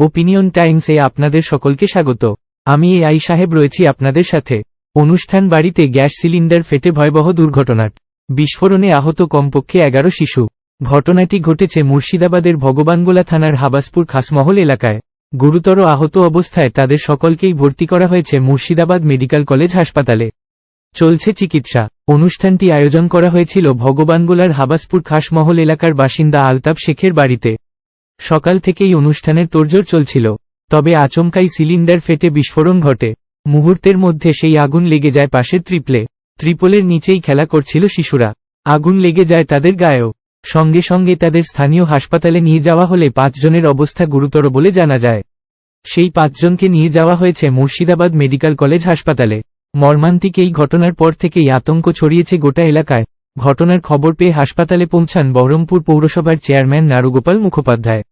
Opinion টাইমসে আপনাদের সকলকে স্বাগত। আমি এ আই সাহেব রয়েছি আপনাদের সাথে। অনুষ্ঠান বাড়িতে গ্যাস সিলিন্ডার ফেটে ভয়াবহ দুর্ঘটনার বিস্ফোরণে আহত কমপক্ষে এগারো শিশু। ঘটনাটি ঘটেছে মুর্শিদাবাদের ভগবানগোলা থানার হাবাসপুর খাসমহল এলাকায়। গুরুতর আহত অবস্থায় তাদের সকলকেই ভর্তি করা হয়েছে মুর্শিদাবাদ মেডিকেল কলেজ হাসপাতালে। চলছে চিকিৎসা। অনুষ্ঠানটি আয়োজন করা হয়েছিল ভগবানগোলার হাবাসপুর খাসমহল এলাকার বাসিন্দা আলতাফ শেখের বাড়িতে। সকাল থেকেই অনুষ্ঠানের তোড়জোড় চলছিল, তবে আচমকাই সিলিন্ডার ফেটে বিস্ফোরণ ঘটে। মুহূর্তের মধ্যে সেই আগুন লেগে যায় পাশের ত্রিপলে। ত্রিপলের নিচেই খেলা করছিল শিশুরা। আগুন লেগে যায় তাদের গায়েও। সঙ্গে সঙ্গে তাদের স্থানীয় হাসপাতালে নিয়ে যাওয়া হলে পাঁচজনের অবস্থা গুরুতর বলে জানা যায়। সেই পাঁচজনকে নিয়ে যাওয়া হয়েছে মুর্শিদাবাদ মেডিকেল কলেজ হাসপাতালে। মর্মান্তিক এই ঘটনার পর থেকেই আতঙ্ক ছড়িয়েছে গোটা এলাকায়। ঘটনার খবর পেয়ে হাসপাতালে পৌঁছান বহরমপুর পৌরসভার চেয়ারম্যান নারুগোপাল মুখোপাধ্যায়।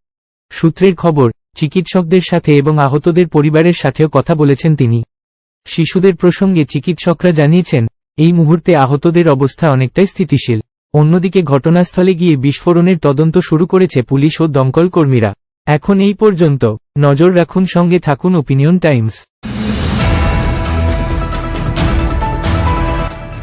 সূত্রের খবর, চিকিৎসকদের সাথে এবং আহতদের পরিবারের সাথেও কথা বলেছেন তিনি। শিশুদের প্রসঙ্গে চিকিৎসকরা জানিয়েছেন, এই মুহূর্তে আহতদের অবস্থা অনেকটাই স্থিতিশীল। অন্যদিকে ঘটনাস্থলে গিয়ে বিস্ফোরণের তদন্ত শুরু করেছে পুলিশ ও দমকল কর্মীরা। এখন এই পর্যন্ত, নজর রাখুন সঙ্গে থাকুন ওপিনিয়ন টাইমস